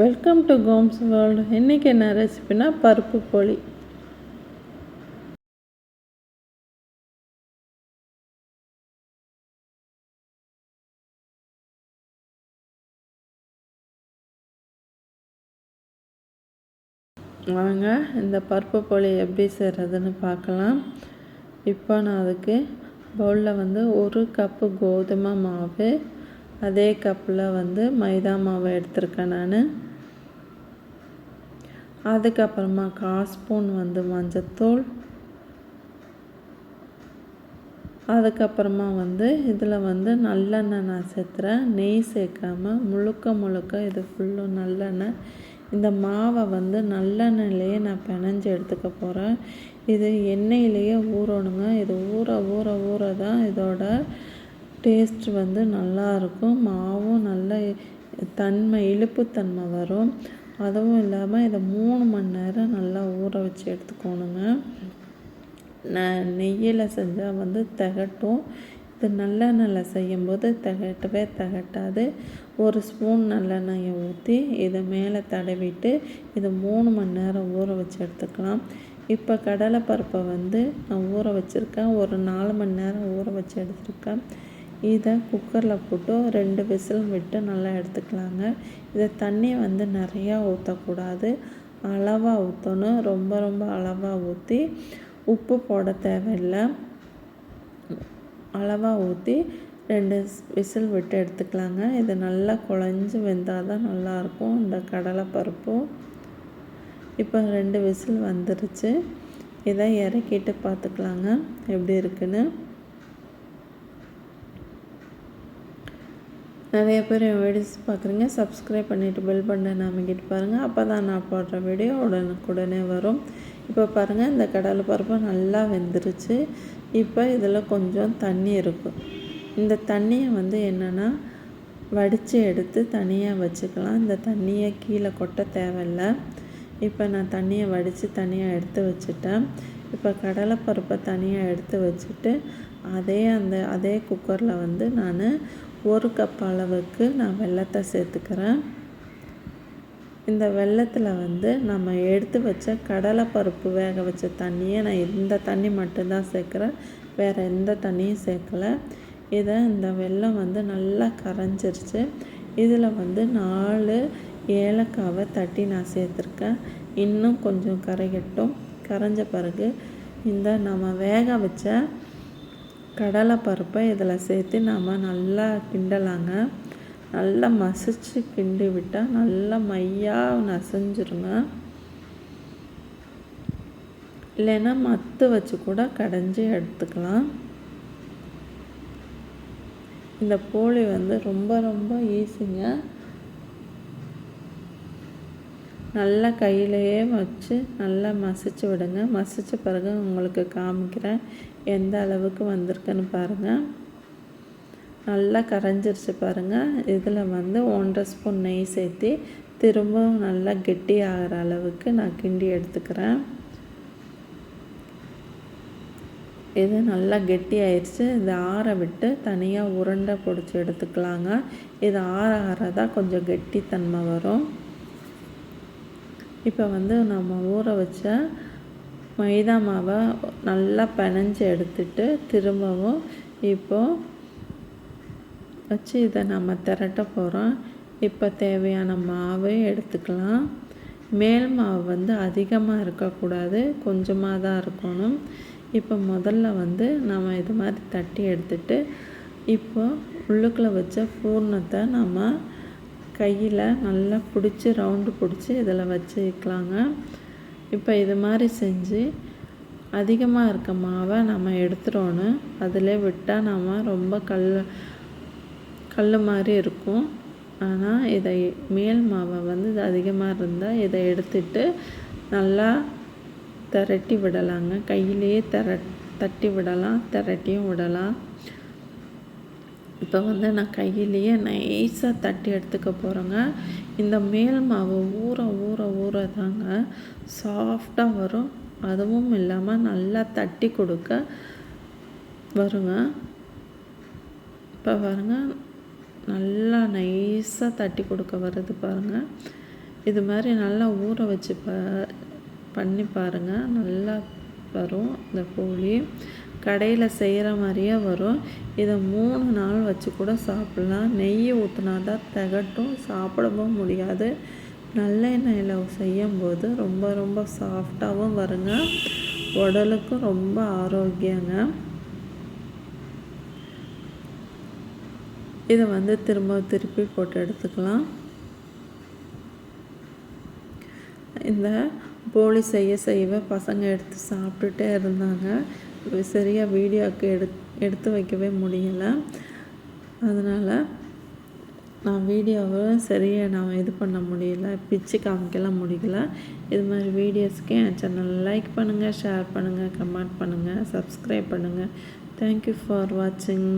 Welcome to Gomez world இன்றைக்கி என்ன ரெசிபினா பருப்பு போளி வாங்க இந்த பருப்பு போளி எப்படி செய்கிறதுன்னு பார்க்கலாம். இப்போ நான் அதுக்கு பவுலில் வந்து ஒரு கப்பு கோதுமை மாவு அதே கப்பில் வந்து மைதா மாவு எடுத்திருக்கேன் நான். அதுக்கப்புறமா கால் ஸ்பூன் வந்து மஞ்சத்தூள். அதுக்கப்புறமா வந்து இதில் வந்து நல்லெண்ணெய் நான் சேர்த்துறேன். நெய் சேர்க்காம முழுக்க முழுக்க இது ஃபுல்லும் நல்லெண்ணெய். இந்த மாவை வந்து நல்லெண்ணெயிலேயே நான் பிணைஞ்சு எடுத்துக்க போகிறேன் இது எண்ணெயிலேயே ஊறணுங்க. இது ஊற ஊற ஊற தான் இதோட டேஸ்ட் வந்து நல்லாயிருக்கும் மாவும் நல்ல தன்மை இழுப்புத்தன்மை வரும். அதுவும் இல்லாமல் இதை மூணு மணி நேரம் நல்லா ஊற வச்சு எடுத்துக்கோணுங்க. நெய்யில் செஞ்சால் வந்து திகட்டும். இது நல்லெண்ணெயில் செய்யும்போது திகட்டவே திகட்டாது. ஒரு ஸ்பூன் நல்லெண்ணெயை ஊற்றி இதை மேலே தடவிட்டு இதை மூணு மணி நேரம் ஊற வச்சு எடுத்துக்கலாம். இப்போ கடலைப்பருப்பை வந்து நான் ஊற வச்சுருக்கேன். ஒரு நாலு மணி நேரம் ஊற வச்சு எடுத்துருக்கேன். இதை குக்கரில் போட்டு ரெண்டு விசில் விட்டு நல்லா எடுத்துக்கலாங்க. இதை தண்ணி வந்து நிறையா ஊற்றக்கூடாது. அளவாக ஊற்றணும். ரொம்ப ரொம்ப அளவாக ஊற்றி உப்பு போட தேவையில்லை. அளவாக ஊற்றி ரெண்டு விசில் விட்டு எடுத்துக்கலாங்க. இது நல்லா குழஞ்சி வெந்தால் தான் நல்லாயிருக்கும். இந்த கடலைப்பருப்பும் இப்போ ரெண்டு விசில் வந்துருச்சு. இதை இறக்கிட்டு பார்த்துக்கலாங்க. எப்படி இருக்குன்னு. நிறைய பேர் என் வீடியோஸ் பார்க்குறீங்க. சப்ஸ்கிரைப் பண்ணிவிட்டு பெல் பட்டன் அமைக்கிட்டு பாருங்கள் அப்போ தான் நான் போடுற வீடியோ உடனுக்குடனே வரும். இப்போ பாருங்கள் இந்த கடலை பருப்பு நல்லா வெந்துருச்சு. இப்போ இதில் கொஞ்சம் தண்ணி இருக்கும் இந்த தண்ணியை வந்து என்னென்னா வடித்து எடுத்து தனியாக வச்சுக்கலாம். இந்த தண்ணியை கீழே கொட்ட தேவையில்லை. இப்போ நான் தண்ணியை வடித்து தனியாக எடுத்து வச்சுட்டேன். இப்போ கடலைப்பருப்பை தனியாக எடுத்து வச்சுட்டு அதே அந்த அதே குக்கரில் வந்து நான் ஒரு கப் அளவுக்கு நான் வெள்ளத்தை சேர்த்துக்கிறேன். இந்த வெள்ளத்தில் வந்து நம்ம எடுத்து வச்ச கடலைப்பருப்பு வேக வச்ச தண்ணியை நான் இந்த தண்ணி மட்டும்தான் சேர்க்குறேன். வேறு எந்த தண்ணியும் சேர்க்கலை. இதை இந்த வெள்ளம் வந்து நல்லா கரைஞ்சிருச்சு. இதில் வந்து நாலு ஏலக்காவை தட்டி நான் சேர்த்துருக்கேன். இன்னும் கொஞ்சம் கரைகட்டும் கரைஞ்ச பிறகு இந்த நம்ம வேக வச்ச கடலை பருப்பை இதில் சேர்த்து நாம் நல்லா கிண்டலாங்க. நல்லா மசிச்சு கிண்டி விட்டால் நல்லா மையாக நசைஞ்சிருங்க. இல்லைன்னா மத்து வச்சு கூட கடைஞ்சி எடுத்துக்கலாம். இந்த போலி வந்து ரொம்ப ரொம்ப ஈஸிங்க. நல்லா கையிலையே வச்சு நல்லா மசிச்சு விடுங்க. மசித்த பிறகு உங்களுக்கு காமிக்கிறேன் எந்த அளவுக்கு வந்திருக்குன்னு பாருங்கள் நல்லா கரைஞ்சிருச்சு பாருங்கள் இதில் வந்து ஒன்றரை ஸ்பூன் நெய் சேர்த்து திரும்பவும் நல்லா கெட்டி ஆகிற அளவுக்கு நான் கிண்டி எடுத்துக்கிறேன். இது நல்லா கெட்டி ஆயிடுச்சு இது ஆற விட்டு தனியாக உருண்டை பிடிச்சி எடுத்துக்கலாங்க. இது ஆற ஆற தான் கொஞ்சம் கெட்டித்தன்மை வரும். இப்போ வந்து நம்ம ஊற வச்ச மைதா மாவை நல்லா பினஞ்சு எடுத்துட்டு திரும்பவும் இப்போது வச்சு இதை நம்ம திரட்ட போகிறோம் இப்போ தேவையான மாவை எடுத்துக்கலாம். மேல் மாவு வந்து அதிகமாக இருக்கக்கூடாது கொஞ்சமாக தான் இருக்கணும். இப்போ முதல்ல வந்து நம்ம இது மாதிரி தட்டி எடுத்துட்டு இப்போ உள்ளுக்குள்ளே வச்ச பூர்ணத்தை நம்ம கையில் நல்லா பிடிச்சி ரவுண்டு பிடிச்சி இதில் வச்சுக்கலாங்க. இப்போ இது மாதிரி செஞ்சு அதிகமாக இருக்க மாவை நம்ம எடுத்துட்டோன்னு அதில் விட்டால் நம்ம ரொம்ப கல் கல் மாதிரி இருக்கும். ஆனால் இதை மேல் மாவை வந்து இது அதிகமாக இருந்தால் இதை எடுத்துட்டு நல்லா திரட்டி விடலாங்க. கையிலேயே திர தட்டி விடலாம் திரட்டியும் விடலாம். இப்போ வந்து நான் கையிலேயே நைஸாக தட்டி எடுத்துக்க போகிறேங்க இந்த மேல் மாவு ஊற ஊற ஊற தாங்க சாஃப்டாக வரும். அதுவும் இல்லாமல் நல்லா தட்டி கொடுக்க வருங்க. இப்போ பாருங்க நல்லா நைஸாக தட்டி கொடுக்க வருது பாருங்கள் இது மாதிரி நல்லா ஊற வச்சு ப பண்ணி பாருங்கள் நல்லா வரும் இந்த கோழி. கடையில் செய்கிற மாதிரியே வரும். இதை மூணு நாள் வச்சு கூட சாப்பிட்லாம். நெய் ஊற்றினா தான் திகட்டும் சாப்பிடவும் முடியாது. நல்லெண்ணெயில் செய்யும்போது ரொம்ப ரொம்ப சாஃப்டாகவும் வருங்க. உடலுக்கும் ரொம்ப ஆரோக்கியங்க. இதை வந்து திரும்ப திருப்பி போட்டு எடுத்துக்கலாம். இந்த போலி செய்ய செய்யவே பசங்க எடுத்து சாப்பிட்டுட்டே இருந்தாங்க. சரியாக வீடியோவுக்கு எடு எடுத்து வைக்கவே முடியலை. அதனால் நான் வீடியோவை சரியாக நான் இது பண்ண முடியல பிச்சு காமிக்கலாம் முடியல இது மாதிரி வீடியோஸ்க்கு என் சேனல் லைக் பண்ணுங்கள் ஷேர் பண்ணுங்கள் கமெண்ட் பண்ணுங்கள் சப்ஸ்கிரைப் பண்ணுங்கள் தேங்க்யூ ஃபார் வாட்சிங்